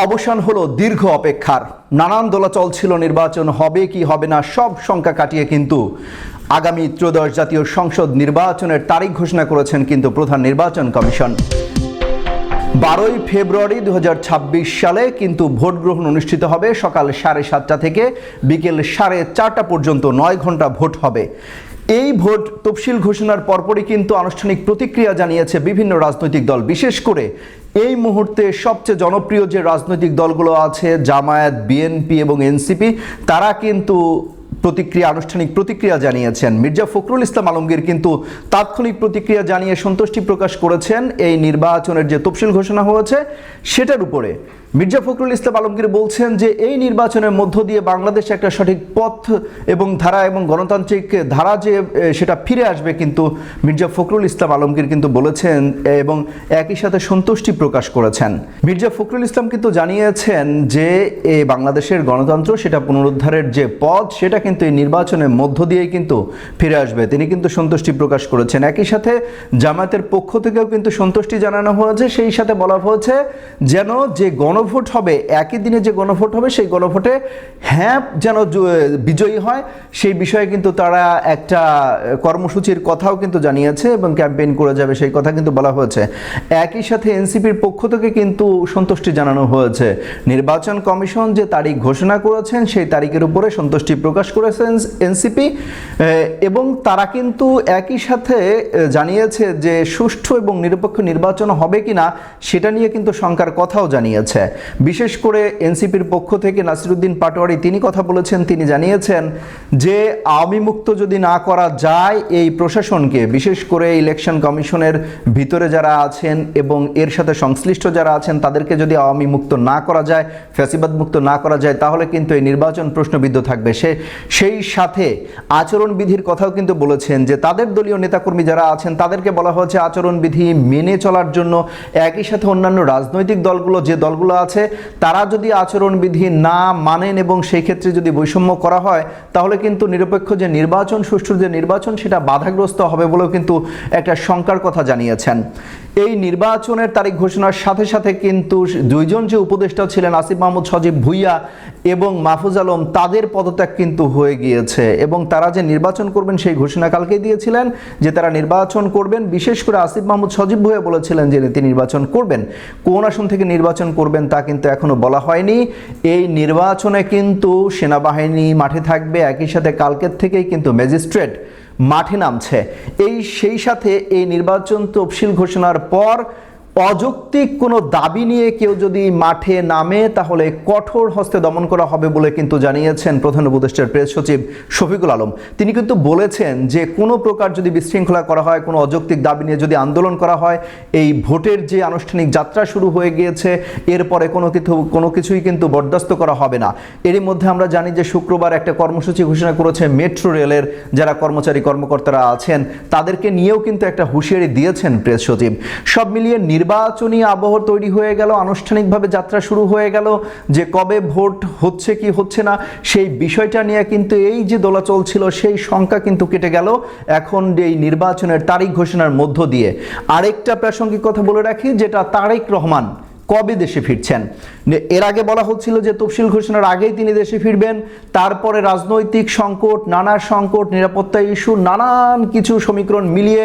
অবসান হলো দীর্ঘ অপেক্ষার। নানান দোলাচল ছিল, নির্বাচন হবে কি হবে না, সব শঙ্কা কাটিয়ে কিন্তু আগামী ত্রয়োদশ জাতীয় সংসদ নির্বাচনের তারিখ ঘোষণা করেছেন কিন্তু প্রধান নির্বাচন কমিশন। বারোই ফেব্রুয়ারি দু হাজার ছাব্বিশ সালে কিন্তু ভোট গ্রহণ অনুষ্ঠিত হবে, সকাল সাড়ে সাতটা থেকে বিকেল সাড়ে চারটা পর্যন্ত নয় ঘণ্টা ভোট হবে। এই ভোট তফসিল ঘোষণার পরপরই কিন্তু আনুষ্ঠানিক প্রতিক্রিয়া জানিয়েছে বিভিন্ন রাজনৈতিক দল, বিশেষ করে এই মুহূর্তে সবচেয়ে জনপ্রিয় যে রাজনৈতিক দলগুলো আছে, জামায়াত বিএনপি এবং এনসিপি তারা কিন্তু প্রতিক্রিয়া, আনুষ্ঠানিক প্রতিক্রিয়া জানিয়েছেন। মির্জা ফখরুল ইসলাম আলমগীর কিন্তু তাৎক্ষণিক প্রতিক্রিয়া জানিয়ে সন্তুষ্টি প্রকাশ করেছেন। এই নির্বাচনের যে তফসিল ঘোষণা হয়েছে, সেটার উপরে মির্জা ফখরুল ইসলাম আলমগীর বলছেন যে এই নির্বাচনের মধ্য দিয়ে বাংলাদেশ একটা সঠিক পথ এবং ধারা এবং গণতান্ত্রিক ধারা যে সেটা ফিরে আসবে কিন্তু মির্জা ফখরুল ইসলাম আলমগীর কিন্তু বলেছেন এবং একই সাথে সন্তুষ্টি প্রকাশ করেছেন। মির্জা ফখরুল ইসলাম কিন্তু জানিয়েছেন যে, এ, বাংলাদেশের গণতন্ত্র সেটা পুনরুদ্ধারের যে পথ, সেটা কিন্তু এই নির্বাচনের মধ্য দিয়েই কিন্তু ফিরে আসবে। তিনি কিন্তু সন্তুষ্টি প্রকাশ করেছেন। একই সাথে জামায়াতের পক্ষ থেকেও কিন্তু সন্তুষ্টি জানানো হয়েছে। সেই সাথে বলা হয়েছে যেন যে গণভোট হবে, একই দিনে যে গণভোট হবে, সেই গণভোটে হ্যাঁ যেন বিজয়ী হয়, সেই বিষয়ে কিন্তু তারা একটা কর্মসূচির কথাও কিন্তু জানিয়েছে এবং ক্যাম্পেইন করে যাবে, সেই কথা কিন্তু বলা হয়েছে। একই সাথে এনসিপির পক্ষ থেকে কিন্তু সন্তুষ্টি জানানো হয়েছে। নির্বাচন কমিশন যে তারিখ ঘোষণা করেছেন, সেই তারিখের উপরে সন্তুষ্টি প্রকাশ করেছেন এনসিপি এবং তারা কিন্তু একই সাথে জানিয়েছে যে সুষ্ঠু এবং নিরপেক্ষ নির্বাচন হবে কিনা, সেটা নিয়ে কিন্তু শঙ্কার কথাও জানিয়েছে। বিশেষ করে এনসিপির পক্ষ থেকে নাসিরুদ্দিন পাটোয়ারি তিনি কথা বলেছেন, তিনি জানিয়েছেন যে আওয়ামী মুক্ত যদি না করা যায় এই প্রশাসনকে, বিশেষ করে ইলেকশন কমিশনের ভিতরে যারা আছেন এবং এর সাথে সংশ্লিষ্ট যারা আছেন, তাদেরকে যদি আওয়ামী মুক্ত না করা যায়, ফ্যাসিবাদ মুক্ত না করা যায়, তাহলে কিন্তু এই নির্বাচন প্রশ্নবিদ্ধ থাকবে। সে, সেই সাথে আচরণবিধির কথাও কিন্তু বলেছেন যে তাদের দলীয় নেতাকর্মী যারা আছেন, তাদেরকে বলা হয়েছে আচরণবিধি মেনে চলার জন্য একই সাথে অন্যান্য রাজনৈতিক দলগুলো, যে দলগুলো আছে, তারা যদি আচরণবিধি না মানেন এবং সেই ক্ষেত্রে যদি বৈষম্য করা হয়, তাহলে কিন্তু নিরপেক্ষ যে নির্বাচন, সুষ্ঠু যে নির্বাচন, সেটা বাধাগ্রস্ত হবে বলেও কিন্তু একটা শঙ্কার কথা জানিয়েছেন। এই নির্বাচনের তারিখ ঘোষণার সাথে সাথে কিন্তু দুইজন যে উপদেষ্টা ছিলেন, আসিফ মাহমুদ, সজীব ভুইয়া এবং মাহফুজ আলম, তাদের পদত্যাগ কিন্তু হয়ে গিয়েছে এবং তারা যে নির্বাচন করবেন সেই ঘোষণা কালকেই দিয়েছিলেন যে তারা নির্বাচন করবেন। বিশেষ করে আসিফ মাহমুদ, সজীব ভুইয়া বলেছিলেন যে তিনি নির্বাচন করবেন। কোন আসন থেকে নির্বাচন করবেন তা কিন্তু এখনও বলা হয়নি। এই নির্বাচনে কিন্তু সেনাবাহিনী মাঠে থাকবে, একই সাথে কালকের থেকেই কিন্তু ম্যাজিস্ট্রেট মাঠে নামছে। এই সেই সাথে এই নির্বাচন তফসিল ঘোষণার পর অযৌক্তিক কোনো দাবি নিয়ে কেউ যদি মাঠে নামে, তাহলে কঠোর হস্তে দমন করা হবে বলে কিন্তু জানিয়েছেন প্রধান উপদেষ্টার প্রেস সচিব শফিকুল আলম। তিনি কিন্তু বলেছেন যে কোনো প্রকার যদি বিশৃঙ্খলা করা হয়, কোনো অযৌক্তিক দাবি নিয়ে যদি আন্দোলন করা হয়, এই ভোটের যে আনুষ্ঠানিক যাত্রা শুরু হয়ে গিয়েছে, এরপরে কোনো কিছু, কোনো কিছুই কিন্তু বরদাস্ত করা হবে না। এরই মধ্যে আমরা জানি যে শুক্রবার একটা কর্মসূচি ঘোষণা করেছে মেট্রো রেলের যারা কর্মচারী কর্মকর্তারা আছেন, তাদেরকে নিয়েও কিন্তু একটা হুঁশিয়ারি দিয়েছেন প্রেস সচিব। সব মিলিয়ে নির্বাচনী আবহ তৈরি হয়ে গেল, আনুষ্ঠানিকভাবে যাত্রা শুরু হয়ে গেল। যে কবে ভোট হচ্ছে কি হচ্ছে না, সেই বিষয়টা নিয়ে কিন্তু এই যে দোলাচল ছিল, সেই সংখ্যা কিন্তু কেটে গেল। এখন এই নির্বাচনের তারিখ ঘোষণার মধ্য দিয়ে আরেকটা প্রাসঙ্গিক কথা বলে রাখি, যেটা তারেক রহমান কবে দেশে ফিরছেন? এর আগে বলা হচ্ছিল যে তফসিল ঘোষণার আগেই তিনি দেশে ফিরবেন, তারপরে রাজনৈতিক সংকট, নানা সংকট, নিরাপত্তা ইস্যু, নানান কিছু সমীকরণ মিলিয়ে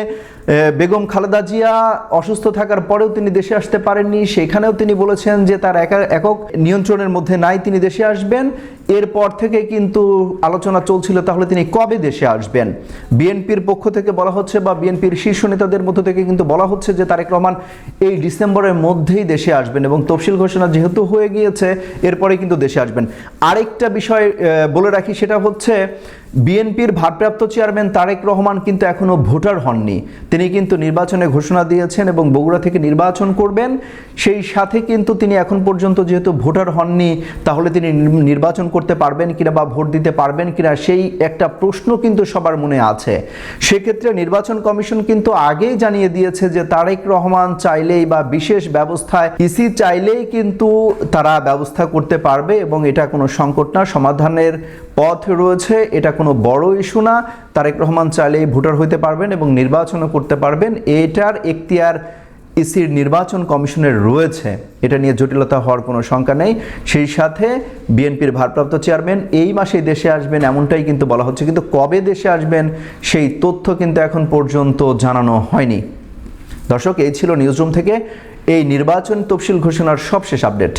বেগম খালেদা জিয়া অসুস্থ থাকার পরেও তিনি দেশে আসতে পারেননি। সেখানেও তিনি বলেছেন যে তার একা একক নিয়ন্ত্রণের মধ্যে নাই, তিনি দেশে আসবেন। এরপর থেকে কিন্তু আলোচনা চলছিল তাহলে তিনি কবে দেশে আসবেন? বিএনপির পক্ষ থেকে বলা হচ্ছে বা বিএনপির শীর্ষ নেতাদের মধ্য থেকে কিন্তু বলা হচ্ছে যে তারেক রহমান এই ডিসেম্বরের মধ্যেই দেশে আসবেন এবং তফসিল ঘোষণা যেহেতু হয়ে গিয়েছে, এরপরে কিন্তু দেশে আসবেন। আরেকটা বিষয় বলে রাখি সেটা হচ্ছে বিএনপির ভারপ্রাপ্ত চেয়ারম্যান তারেক রহমান কিন্তু এখনও ভোটার হননি। তিনি কিন্তু নির্বাচনে ঘোষণা দিয়েছেন এবং বগুড়া থেকে নির্বাচন করবেন। সেই সাথে কিন্তু তিনি এখন পর্যন্ত যেহেতু ভোটার হননি, তাহলে তিনি নির্বাচন করতে পারবেন কিনা বা ভোট দিতে পারবেন কিনা, সেই একটা প্রশ্ন কিন্তু সবার মনে আছে। সেক্ষেত্রে নির্বাচন কমিশন কিন্তু আগেই জানিয়ে দিয়েছে যে তারেক রহমান চাইলেই বা বিশেষ ব্যবস্থায় ইসি চাইলেই কিন্তু তারা ব্যবস্থা করতে পারবে এবং এটা কোনো সংকট না। সমাধানের পথ রয়েছে, এটা কোনো বড় ইস্যু না, তারেক রহমান চাইলেই ভোটার হইতে পারবেন এবং নির্বাচনও করতে পারবেন। এটার এখতিয়ার ইসির নির্বাচন কমিশনের রয়েছে। এটা নিয়ে জটিলতা হওয়ার কোনো শঙ্কা নেই। সেই সাথে বিএনপির ভারপ্রাপ্ত চেয়ারম্যান এই মাসেই দেশে আসবেন এমনটাই কিন্তু বলা হচ্ছে। কিন্তু কবে দেশে আসবেন সেই তথ্য কিন্তু এখন পর্যন্ত জানানো হয়নি। দর্শক, এই ছিল নিউজরুম থেকে। এই নির্বাচন তফসিল ঘোষণার সবশেষ আপডেট।